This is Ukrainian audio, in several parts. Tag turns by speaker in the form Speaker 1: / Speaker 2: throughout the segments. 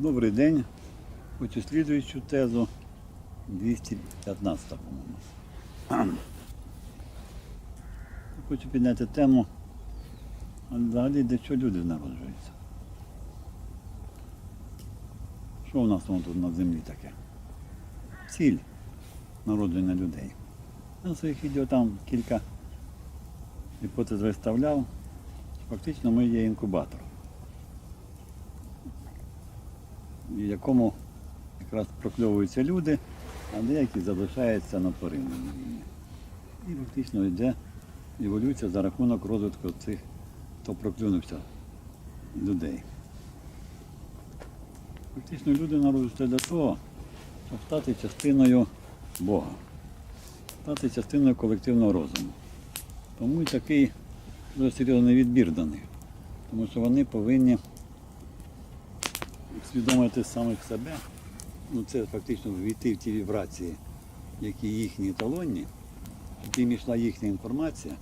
Speaker 1: Добрий день. Хочу слідуючу тезу 215, по-моєму. Хочу підняти тему, а взагалі для чого люди народжуються. Що у нас воно тут на землі таке? Ціль народження людей. На своїх відео там кілька гіпотез виставляв. Фактично ми є інкубатор. В якому якраз прокльовуються люди, а деякі залишаються на тваринному рівні. І фактично йде еволюція за рахунок розвитку цих, хто проклюнувся людей. Фактично люди народжуються для того, щоб стати частиною Бога, стати частиною колективного розуму. Тому і такий дуже серйозний відбір до них. Тому що вони повинні усвідомити самих себе, ну це фактично ввійти в ті вібрації, які їхні еталонні, щоб їм йшла їхня інформація,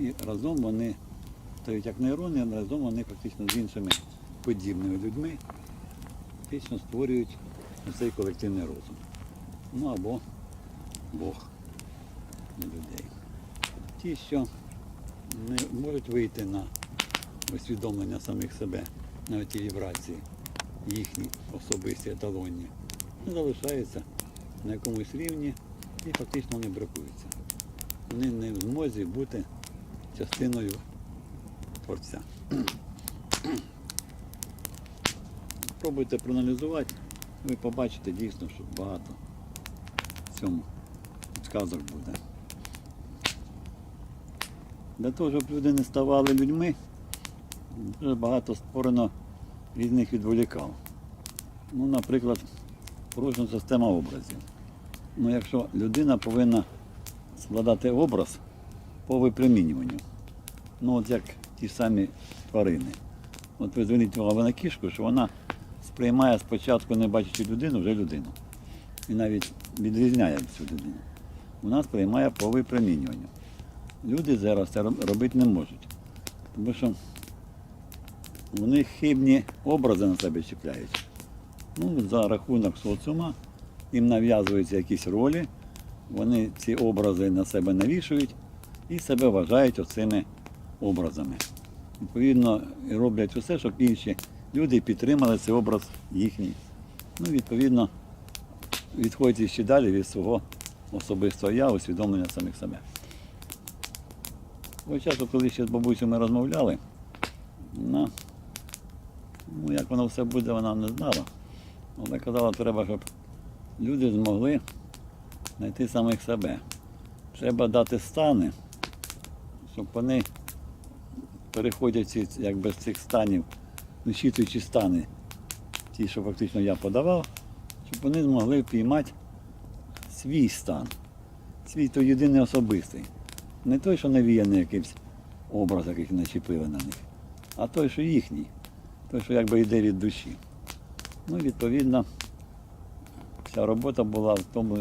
Speaker 1: і разом вони стають як нейрони, а разом вони фактично з іншими подібними людьми фактично створюють цей колективний розум. Ну або Бог людей. Ті, що не можуть вийти на усвідомлення самих себе на ті вібрації, їхні особисті еталонні, не залишаються на якомусь рівні і фактично вони бракуються. Вони не в змозі бути частиною творця. Спробуйте проаналізувати, ви побачите дійсно, що багато в цьому сказок буде. Для того, щоб люди не ставали людьми, дуже багато створено різних відволікав. Ну, наприклад, порушена система образів. Ну, якщо людина повинна складати образ по випромінюванню, ну от як ті самі тварини. От ви зверніть увагу на кішку, що вона сприймає спочатку, не бачачи людину, вже людину. І навіть відрізняє цю людину. Вона сприймає по випромінюванню. Люди зараз це робити не можуть. Тому що вони хибні образи на себе чіпляють. Ну, за рахунок соціума їм нав'язуються якісь ролі, вони ці образи на себе навішують і себе вважають оцими образами. Відповідно, роблять усе, щоб інші люди підтримали цей образ їхній. Ну, відповідно, відходять ще далі від свого особистого я, усвідомлення самих себе. Ось часу, коли ще з бабусею ми розмовляли, вона, ну як воно все буде, вона не знала. Вона казала, треба, щоб люди змогли знайти самих себе. Треба дати стани, щоб вони, переходячи якби, з цих станів, вичитуючи стани, ті, що фактично я подавав, щоб вони змогли впіймати свій стан, свій той єдиний особистий. Не той, що навіяний якийсь образ, який начепили на них, а той, що їхній, той, що якби йде від душі. Ну, відповідно, вся робота була в тому,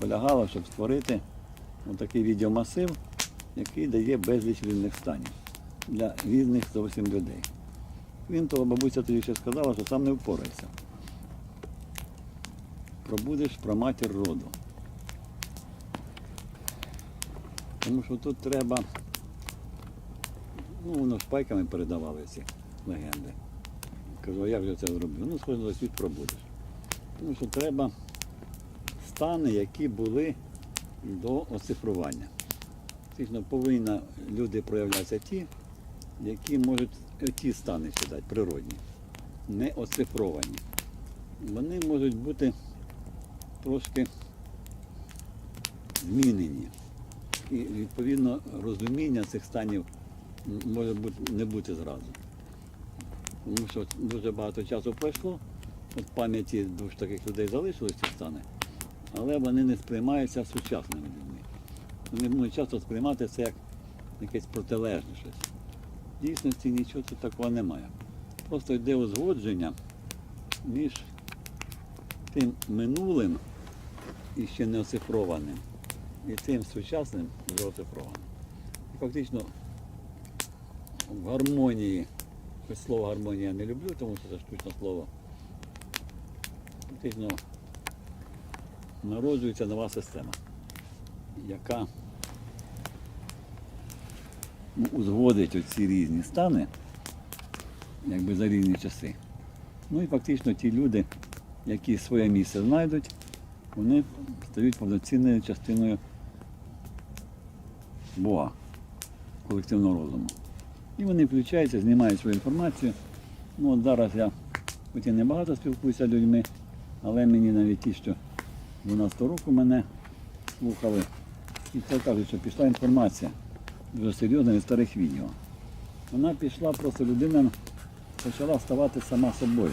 Speaker 1: полягала, щоб створити такий відеомасив, який дає безліч різних станів для різних зовсім людей. Крім того, бабуся тоді ще сказала, що сам не впорається. Пробудеш про матір роду. Тому що тут треба, ну воно шпайками передавали ці легенди. Кажу, а як же це зроблю? Ну, схоже, на світ пробудеш. Тому що треба стани, які були до оцифрування. Фактично повинні люди проявлятися ті, які можуть ті стани ще дати, природні, не оцифровані. Вони можуть бути трошки змінені. І відповідно розуміння цих станів може не бути зразу. Тому що дуже багато часу пройшло, от пам'яті двох таких людей залишились ці стани, але вони не сприймаються сучасними людьми. Вони можуть часто сприймати це як якесь протилежне щось. В дійсності нічого тут такого немає. Просто йде узгодження між тим минулим і ще не оцифрованим, і тим сучасним вже оцифрованим. І фактично в гармонії Хоч слово гармонія не люблю, тому що це штучне слово. Фактично народжується нова система, яка ну, узгодить оці різні стани, якби за різні часи. Ну і фактично ті люди, які своє місце знайдуть, вони стають повноцінною частиною Бога, колективного розуму. І вони включаються, знімають свою інформацію. Ну от зараз я хоч і не багато спілкуюся з людьми, але мені навіть ті, що 12 року мене слухали, і це кажуть, що пішла інформація дуже серйозна від старих відео. Вона пішла, просто людина почала ставати сама собою.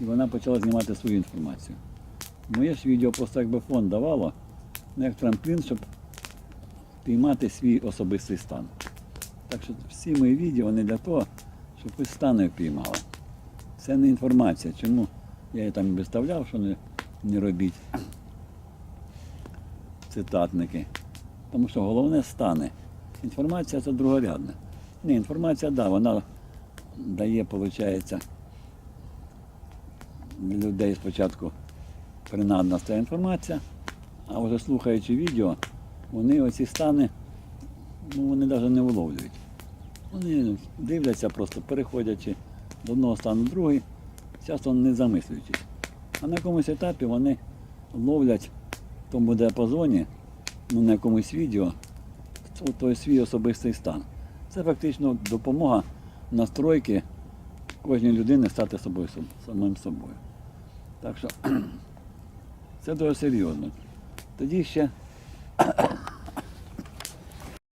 Speaker 1: І вона почала знімати свою інформацію. Моє ж відео просто якби фон давало, ну, як трамплін, щоб піймати свій особистий стан. Так що всі мої відео вони для того, щоб ви стани впіймали. Це не інформація. Чому я її там виставляв, що не, не робіть цитатники. Тому що головне стане. Інформація це другорядна. Ні, інформація, да, вона дає, виходить, для людей спочатку принадна стає інформація, а вже слухаючи відео, вони оці стани, ну, вони навіть не виловлюють. Вони дивляться просто, переходячи з одного стану в другий, часто не замислюючись. А на якомусь етапі вони ловлять в тому діапазоні, ну, на якомусь відео, той свій особистий стан. Це фактично допомога настройки кожній людини стати собою самим собою. Так що це дуже серйозно. Тоді ще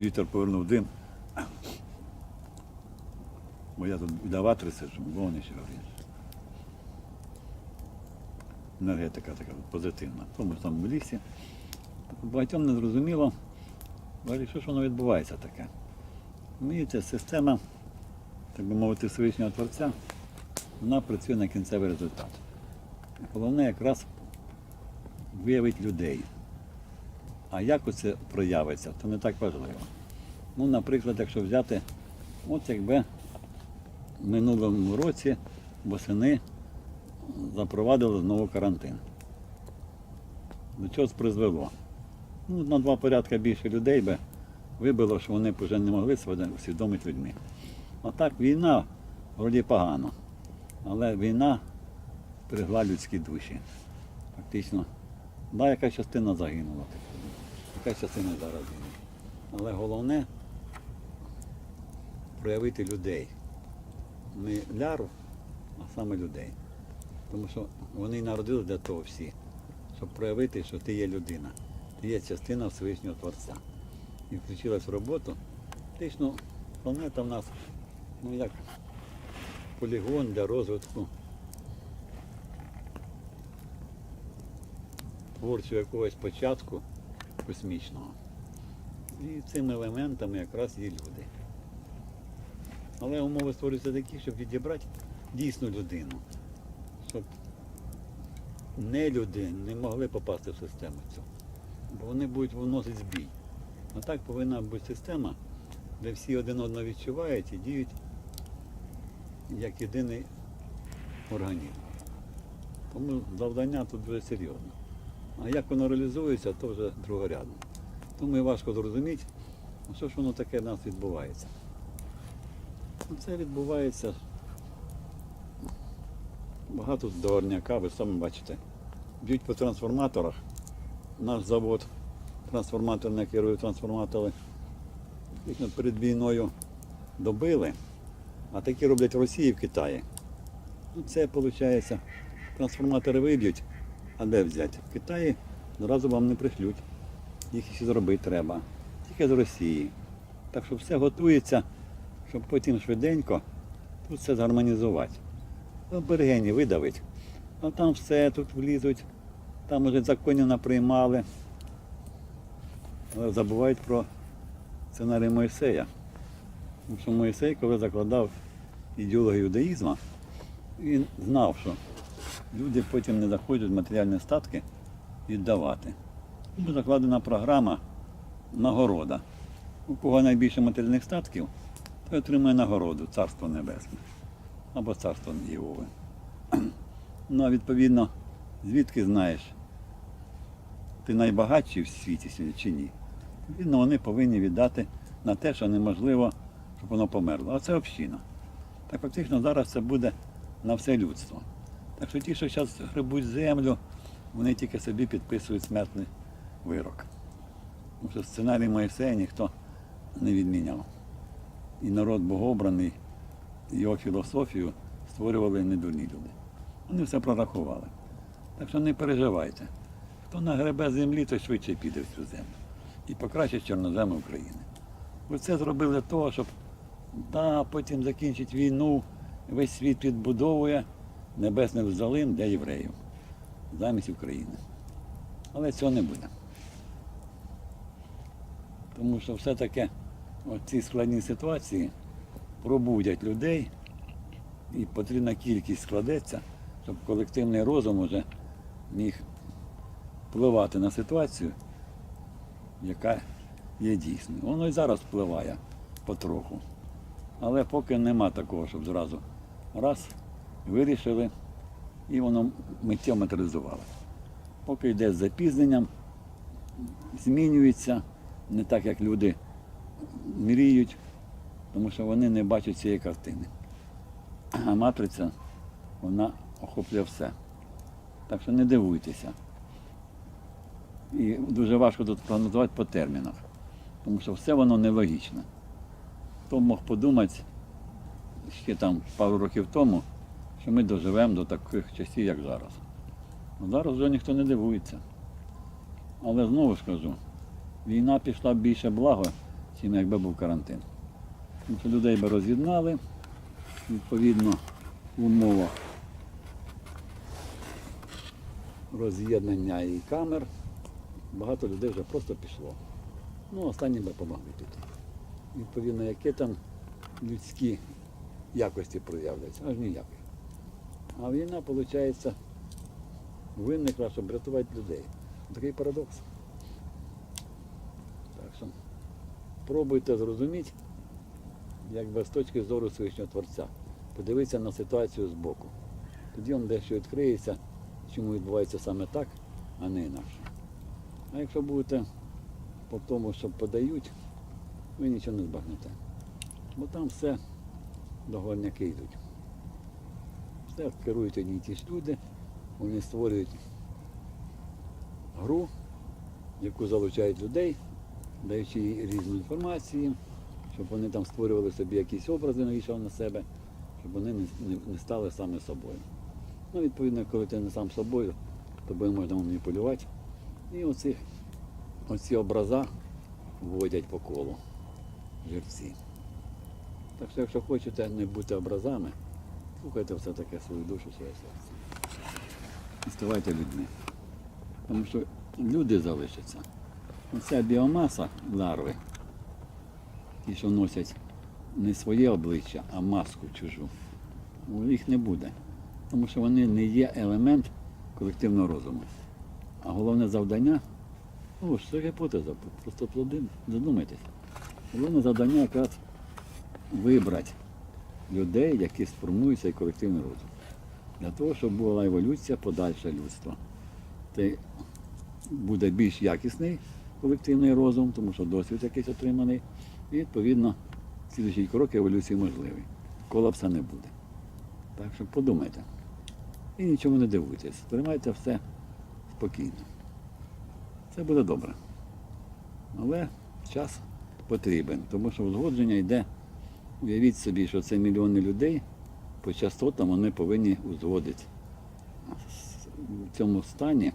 Speaker 1: вітер повернув дим. Бо я тут віддаватори сиджу, вогнище горить. Енергетика така позитивна. Тому там в лісі. Багатьом не зрозуміло, що ж воно відбувається таке. Ця система, так би мовити, Всевишнього Творця, вона працює на кінцевий результат. Головне якраз виявити людей. А як оце проявиться, то не так важливо. Ну, наприклад, якщо взяти, от якби в минулому році восени запровадили знову карантин. До чого це призвело? Ну, на два порядки більше людей би вибило, що вони вже не могли себе усвідомити людьми. А так війна вроді погано, але війна пригла людські душі. Фактично, да, яка частина загинула, яка частина зараз. Але головне проявити людей. Не ляру, а саме людей. Тому що вони народили для того всі, щоб проявити, що ти є людина, ти є частина Всевишнього Творця. І включилась в роботу. Фактично, планета в нас, ну як полігон для розвитку творчого якогось початку космічного. І цими елементами якраз є люди. Але умови створюються такі, щоб відібрати дійсну людину, щоб не люди не могли попасти в систему цю. Бо вони будуть вносити збій. А так повинна бути система, де всі один одного відчувають і діють як єдиний організм. Тому завдання тут дуже серйозне. А як воно реалізується, то вже другорядно. Тому і важко зрозуміти, що ж воно таке в нас відбувається. Ну, Це відбувається багато договорняка, ви самі бачите. Б'ють по трансформаторах. Наш завод трансформаторний керує трансформатори. Фактично перед війною добили, а такі роблять в Росії в Китаї. Ну, це виходить, трансформатори виб'ють, а де взяти? В Китаї зразу вам не пришлють. Їх ще зробити треба. Тільки з Росії. Так що все готується, щоб потім швиденько тут все згармонізувати. Аборигені видавить. А там все тут влізуть, там уже законів наприймали. Але забувають про сценарій Мойсея. Тому що Мойсей, коли закладав ідеологію юдаїзму, він знав, що люди потім не захочуть матеріальні статки віддавати. Тому закладена програма нагорода. У кого найбільше матеріальних статків, той отримує нагороду, царство небесне. або царство Єгови. Ну, а відповідно, звідки знаєш, ти найбагатший в світі чи ні? Відповідно, вони повинні віддати на те, що неможливо, щоб воно померло. А це община. Так фактично зараз це буде на все людство. Так що ті, що зараз грибуть землю, вони тільки собі підписують смертний вирок. Тому що сценарій Моїсея ніхто не відміняв. І народ богообраний, його філософію створювали недурні люди. Вони все прорахували. Так що не переживайте. Хто нагребе землі, той швидше піде в цю землю. І покращить чорноземи України. Ви це зробили для того, щоб да, потім закінчить війну, весь світ відбудовує небесний Єрусалим для євреїв замість України. Але цього не буде. Тому що все-таки ці складні ситуації пробудять людей і потрібна кількість складеться, щоб колективний розум уже міг впливати на ситуацію, яка є дійсною. Воно і зараз впливає потроху. Але поки нема такого, щоб зразу раз вирішили і воно миттєво матеріалізувало. Поки йде з запізненням, змінюється не так, як люди мріють, тому що вони не бачать цієї картини. А матриця, вона охоплює все. Так що не дивуйтеся. І дуже важко тут прогнозувати по термінах, тому що все воно нелогічне. Хто мог подумати ще там пару років тому, що ми доживемо до таких часів, як зараз. Ну, Зараз вже ніхто не дивується. Але знову ж кажу, війна пішла більше благо, чим якби був карантин. Тому що людей би роз'єднали, відповідно, в умовах роз'єднання і камер. Багато людей вже просто пішло. Ну, останні би помогли піти. Відповідно, які там людські якості проявляться, аж ніяких. А війна, виходить, виникла, щоб рятувати людей. Такий парадокс. Так що пробуйте зрозуміти, якби з точки зору Всевишнього Творця, подивитися на ситуацію збоку. Тоді вам дещо відкриється, чому відбувається саме так, а не інакше. А якщо будете по тому, що подають, ви нічого не збагнете. Бо там все договорняки йдуть. Все керують одні ті ж люди, вони створюють гру, яку залучають людей, даючи їй різну інформацію, щоб вони там створювали собі якісь образи, навішали на себе, щоб вони не, не, не стали саме собою. Ну, відповідно, коли ти не сам собою, тобою можна маніпулювати. І оці, оці образа вводять по колу жерці. Так що, якщо хочете не бути образами, слухайте все таке свою душу, своє серце. І ставайте людьми. Тому що люди залишаться. Оця біомаса ларви, ті, що носять не своє обличчя, а маску чужу, їх не буде. Тому що вони не є елемент колективного розуму. А головне завдання, ну, це гіпотеза, просто плоди, задумайтесь. Головне завдання якраз вибрати людей, які сформують цей колективний розум. Для того, щоб була еволюція подальша людства. Це буде більш якісний колективний розум, тому що досвід якийсь отриманий. І відповідно слідчий крок еволюції можливий. Колапса не буде. Так що подумайте. І нічому не дивуйтесь. Сприймайте все спокійно. Це буде добре. Але час потрібен, тому що узгодження йде. Уявіть собі, що це мільйони людей, по частотам вони повинні узгодити. В цьому стані,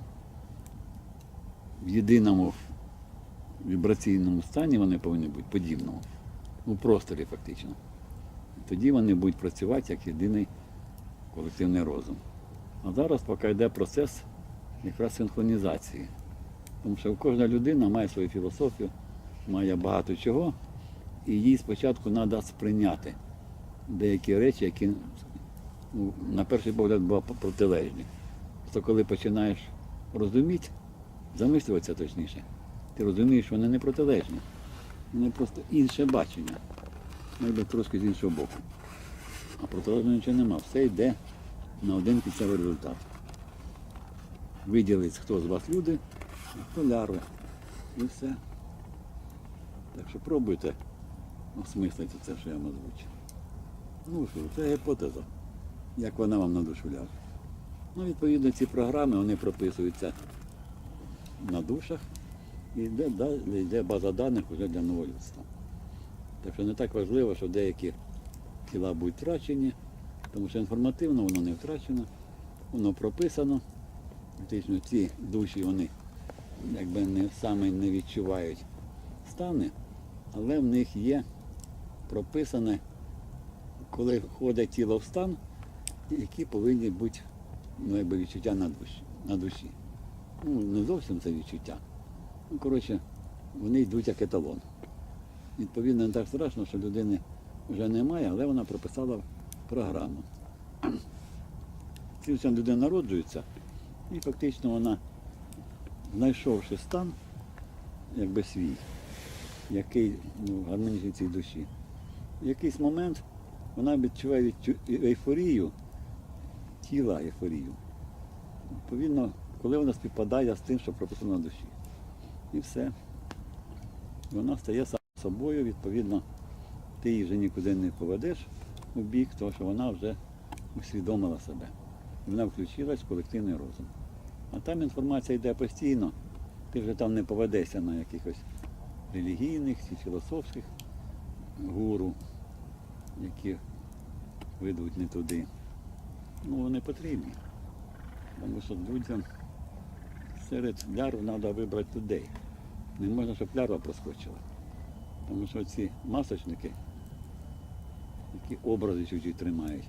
Speaker 1: в єдиному вібраційному стані вони повинні бути подібному, у просторі фактично. Тоді вони будуть працювати як єдиний колективний розум. А зараз поки йде процес якраз синхронізації. Тому що кожна людина має свою філософію, має багато чого, і їй спочатку треба сприйняти деякі речі, які ну, на перший погляд були протилежні. То коли починаєш розуміти, замислюватися точніше, ти розумієш, що вони не протилежні. Вони просто інше бачення. Навіть трошки з іншого боку. А протилежного нічого нема. Все йде на один кінцевий результат. Виділить, хто з вас люди, а хто лярви. І все. Так що пробуйте осмислити це, що я вам озвучив. Ну що, це гіпотеза, як вона вам на душу. Ну, відповідно, ці програми вони прописуються на душах і йде, йде база даних вже для нового людства. Так що не так важливо, що деякі тіла будуть втрачені, тому що інформативно воно не втрачено, воно прописано. Фактично ці душі вони якби не саме не відчувають стани, але в них є прописане, коли входить тіло в стан, які повинні бути ну, якби відчуття на душі. На душі. Ну, не зовсім це відчуття. Ну, коротше, вони йдуть як еталон. Відповідно, не так страшно, що людини вже немає, але вона прописала програму. Цим людина народжується, і фактично вона, знайшовши стан, якби свій, який ну, гармонічний цій душі, в якийсь момент вона відчуває ейфорію, тіла ейфорію. Відповідно, коли вона співпадає з тим, що прописано на душі. І все. Вона стає сама собою, відповідно, ти її вже нікуди не поведеш у бік, тому що вона вже усвідомила себе. Вона включилась в колективний розум. А там інформація йде постійно, ти вже там не поведешся на якихось релігійних чи філософських гуру, які ведуть не туди. Ну, вони потрібні. Тому що людям серед лярв треба вибрати людей. Не можна, щоб лярва проскочила. Тому що ці масочники, які образи чужі тримають,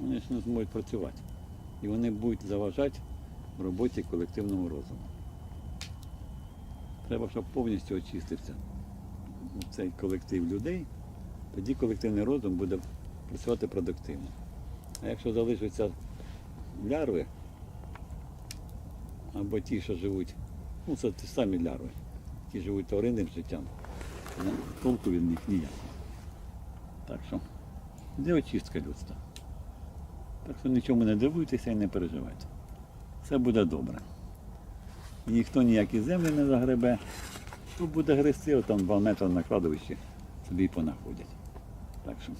Speaker 1: вони ж не зможуть працювати. І вони будуть заважати в роботі колективного розуму. Треба, щоб повністю очистився цей колектив людей, тоді колективний розум буде працювати продуктивно. А якщо залишаться лярви, або ті, що живуть, ну це ті самі лярви, які живуть тваринним життям, ну, толку від них ніякого. Так що, де очистка людства? Так що нічому не дивуйтеся і не переживайте. Все буде добре. Ніхто ніякі землі не загребе, то буде грести, там 2 метри на кладовищі собі понаходять. Так що,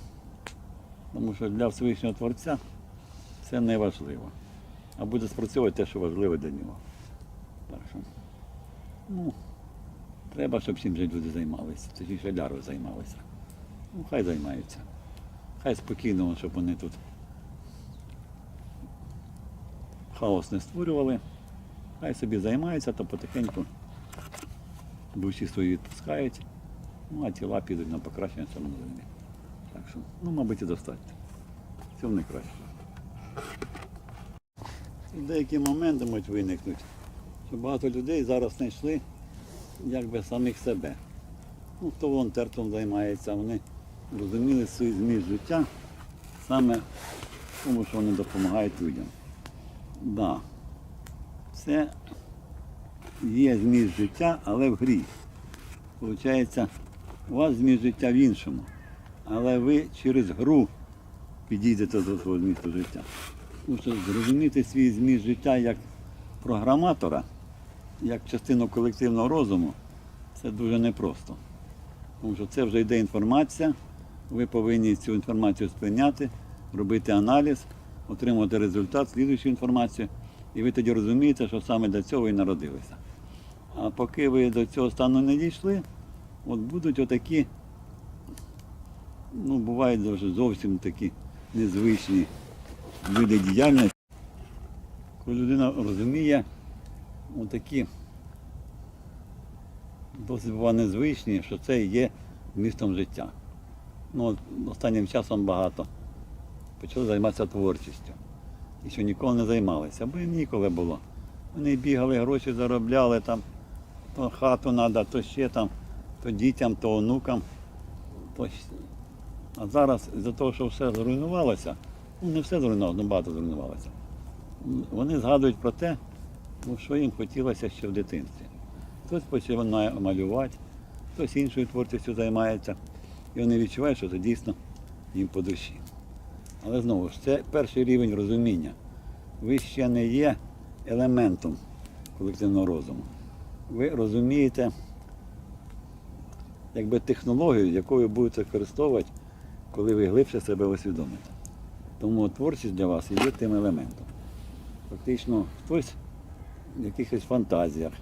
Speaker 1: тому що для Всевишнього Творця це не важливо. А буде спрацьовувати те, що важливо для нього. Так що, ну, треба, щоб всім же люди займалися. Точніше лярви займалися. Ну, хай займаються. Хай спокійно, щоб вони тут хаос не створювали. Хай собі займаються, то потихеньку душі свої відпускають, ну а тіла підуть на покращення цьому землі. Так що, ну, мабуть, і достатньо. Цьому не краще. Деякі моменти можуть виникнути, що багато людей зараз знайшли якби самих себе. Ну, хто волонтерством займається, вони розуміли свій зміст життя саме в тому, що вони допомагають людям. Да. Це є зміст життя, але в грі. Получається, у вас зміст життя в іншому. Але ви через гру підійдете до свого змісту життя. Тому що зрозуміти свій зміст життя як програматора, як частину колективного розуму, це дуже непросто. Тому що це вже йде інформація, ви повинні цю інформацію сприйняти, робити аналіз, отримати результат, слідуючу інформацію, і ви тоді розумієте, що саме для цього і народилися. А поки ви до цього стану не дійшли, от будуть отакі, ну, бувають завжди зовсім такі незвичні види діяльності, коли людина розуміє отакі досить бува незвичні, що це є містом життя. Ну, останнім часом багато почали займатися творчістю. І що ніколи не займалися, бо їм ніколи було. Вони бігали, гроші заробляли там, то хату треба, то ще там, то дітям, то онукам. То... А зараз з-за того, що все зруйнувалося, ну не все зруйнувалося, ну багато зруйнувалося. Вони згадують про те, ну, що їм хотілося ще в дитинстві. Хтось починає малювати, хтось іншою творчістю займається. І вони відчувають, що це дійсно їм по душі. Але знову ж, це перший рівень розуміння. Ви ще не є елементом колективного розуму. Ви розумієте якби технологію, яку ви будете використовувати, коли ви глибше себе усвідомите. Тому творчість для вас є тим елементом. Фактично, хтось в якихось фантазіях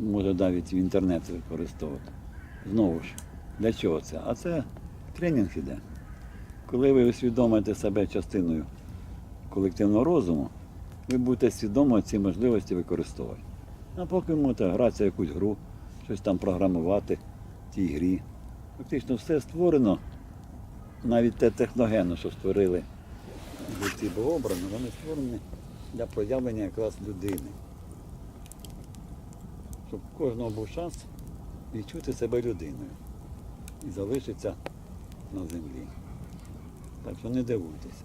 Speaker 1: може навіть в інтернет використовувати. Знову ж, для чого це? А це тренінг іде. Коли ви усвідомите себе частиною колективного розуму, ви будете свідомо ці можливості використовувати. А поки можете гратися якусь гру, щось там програмувати в тій грі. Фактично все створено, навіть те техногенно, що створили ці богообрані, вони створені для проявлення якраз людини. Щоб у кожного був шанс відчути себе людиною і залишитися на землі. Так що не дивуйтеся.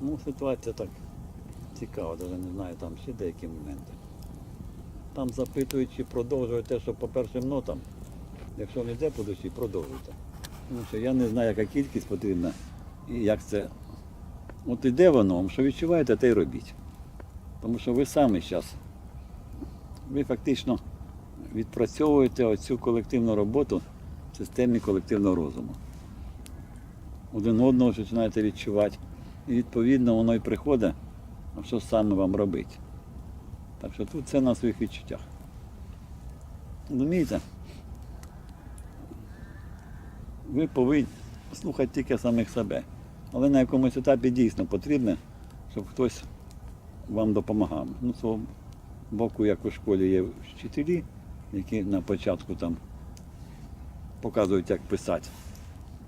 Speaker 1: Ну, ситуація так цікава, навіть не знаю, там ще деякі моменти. Там запитують, чи продовжують те, що по першим нотам. Якщо не йде по душі, продовжуйте. Тому що я не знаю, яка кількість потрібна і як це. От іде воно, що відчуваєте, те й робіть. Тому що ви самі зараз, ви фактично відпрацьовуєте оцю колективну роботу в системі колективного розуму. Один одного починаєте відчувати. І відповідно воно і приходить, а що саме вам робити. Так що тут це на своїх відчуттях. Розумієте? Ви повинні слухати тільки самих себе. Але на якомусь етапі дійсно потрібно, щоб хтось вам допомагав. Ну, з свого боку, як у школі є вчителі, які на початку там показують, як писати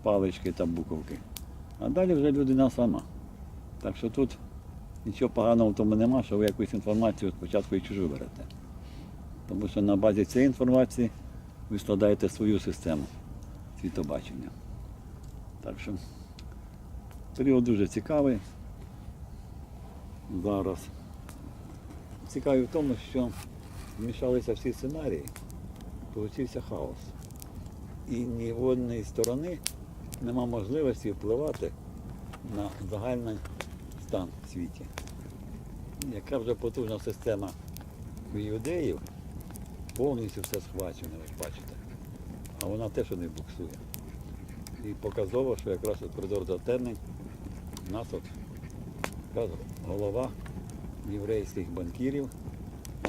Speaker 1: палички та буковки. А далі вже людина сама. Так що тут нічого поганого в тому нема, що ви якусь інформацію спочатку і чужу берете. Тому що на базі цієї інформації ви складаєте свою систему світобачення. Так що період дуже цікавий зараз. Цікавий в тому, що змішалися всі сценарії, получився хаос. І ні в одної сторони нема можливості впливати на загальний стан в світі. Яка вже потужна система у іудеїв, повністю все схвачено, як бачите. А вона теж не буксує. І показово, що якраз от коридор затернень у нас от якраз голова єврейських банкірів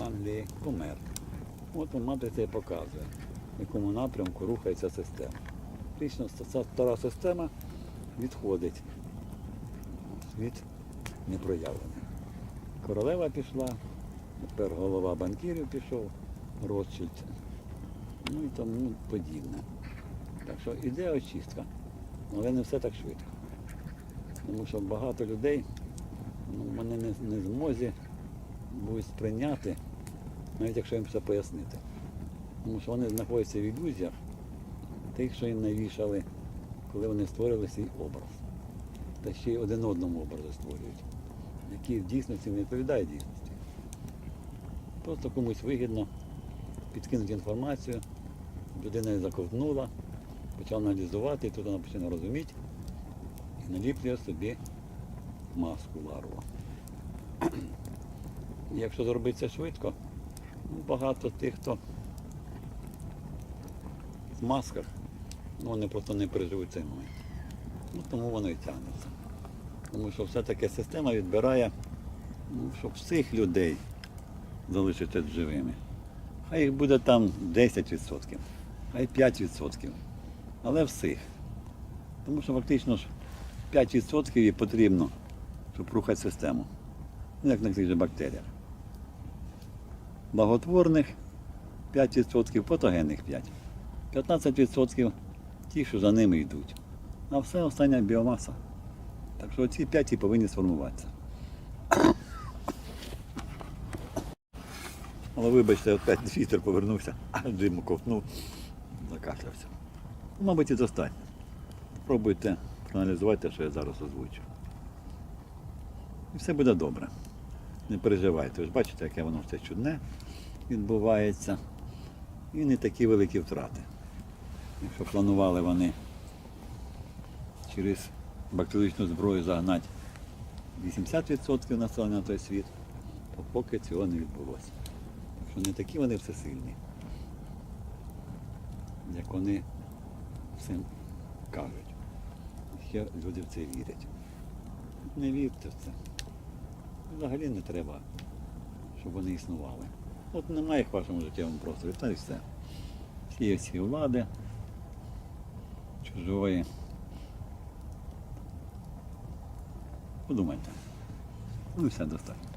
Speaker 1: Англії помер. От він матиця і показує, в якому напрямку рухається система. Фактично ця стара система відходить. Світ непроявлений. Королева пішла, тепер голова банкірів пішов, Ротшильд, ну і тому подібне. Так що іде очистка, але не все так швидко. Тому що багато людей ну, вони не, не змозі будуть сприйняти, навіть якщо їм все пояснити. Тому що вони знаходяться в ілюзіях тих, що їм навішали, коли вони створили свій образ. Та ще й один одному образи створюють, які в дійсності не відповідають дійсності. Просто комусь вигідно підкинути інформацію, людина її заковтнула, почала аналізувати, і тут вона починає розуміти і наліплює собі маску ларву. Якщо зробити це швидко, ну, багато тих, хто в масках, ну, вони просто не переживуть цей момент. Ну, тому воно і тягнеться. Тому що все-таки система відбирає, ну, щоб всіх людей залишити живими. Хай їх буде там 10%, хай 5%, але всіх. Тому що фактично ж 5% і потрібно, щоб рухати систему. Ну, як на тих же бактеріях. Благотворних 5%, патогенних 5%. 15% ті, що за ними йдуть. А все остання біомаса. Так що ці 5 і повинні сформуватися. Але вибачте, опять вітер повернувся, а диму ковтнув, закашлявся. Мабуть, і достатньо. Пробуйте проаналізувати, що я зараз озвучу. І все буде добре. Не переживайте. Ви ж бачите, яке воно все чудне. відбувається. І не такі великі втрати. Якщо планували вони через бактеріологічну зброю загнати 80% населення на той світ, то поки цього не відбулося. Так не такі вони всесильні, як вони всім кажуть. Ще люди в це вірять. Не вірте в це. Взагалі не треба, щоб вони існували. От немає їх в вашому життєвому просторі, та й все. Всі ці влади чужої. Подумайте. Ну все достатньо.